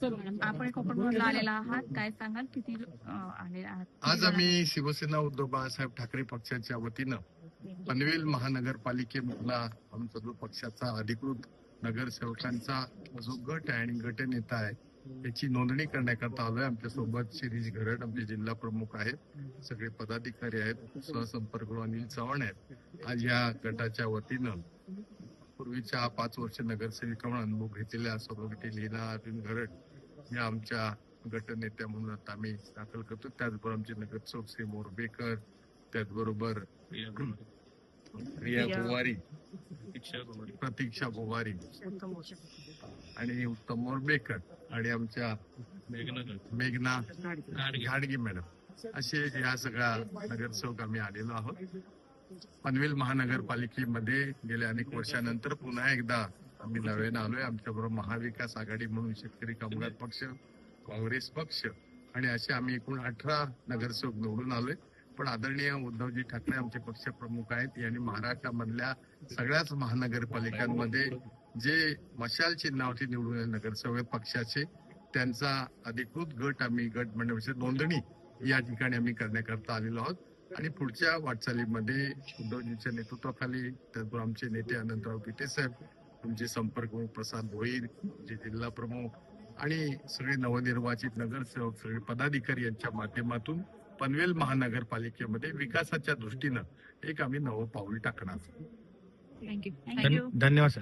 आपण कोकणमधून आलेला आहात. काय सांगाल? किती अं, आले आहात? आज आम्ही शिवसेना उद्धव बाळासाहेब ठाकरे पक्षाच्या वतीनं पनवेल महानगरपालिकेमधला आमचा जो पक्षाचा अधिकृत नगरसेवकांचा जो गट आहे आणि गटनेता आहे याची नोंदणी करण्याकरता आलोय. आमच्यासोबत शिरीष घरट आमचे जिल्हा प्रमुख आहेत. सगळे पदाधिकारी आहेत. सहसंपर्क अनिल चव्हाण आहेत. आज या गटाच्या वतीनं पूर्वीच्या पाच वर्ष नगरसेविका म्हणून अनुभव घेतलेल्या सभापती लीना अर्जुन घरट या आमच्या गटनेत्या म्हणून आता आम्ही दाखल करतो. त्याचबरोबर आमचे नगरसेवक श्री मोरबेकर त्याचबरोबर प्रिया गोवारी प्रतीक्षा गोवारी आणि उत्तम मोरबेकर आणि आमच्या मेघना घाडगे मॅडम. असे या सगळ्या नगरसेवक आम्ही आलेलो आहोत. पनवेल महानगरपालिकेमध्ये गेल्या अनेक वर्षानंतर पुन्हा एकदा आम्ही नव्यानं आलोय. आमच्याबरोबर महाविकास आघाडी म्हणून शेतकरी कामगार पक्ष काँग्रेस पक्ष आणि असे आम्ही एकूण अठरा नगरसेवक निवडून आलोय. पण आदरणीय उद्धवजी ठाकरे आमचे पक्ष प्रमुख आहेत. यांनी महाराष्ट्रामधल्या सगळ्याच महानगरपालिकांमध्ये जे मशाल चिन्हावरती निवडून नगरसेवक पक्षाचे त्यांचा अधिकृत गट आम्ही गट म्हणजे नोंदणी या ठिकाणी आम्ही करण्याकरता आलेलो आहोत. आणि पुढच्या वाटचालीमध्ये उद्धवजींच्या नेतृत्वाखाली त्याचबरोबर आमचे नेते अनंतराव पिटे साहेब तुमचे संपर्क प्रसाद भोईर जे जिल्हा प्रमुख आणि सगळे नवनिर्वाचित नगरसेवक सगळे पदाधिकारी यांच्या माध्यमातून पनवेल महानगरपालिकेमध्ये विकासाच्या दृष्टीनं एक आम्ही नवं पाऊल टाकणार. थँक्यू थँक्यू धन्यवाद सर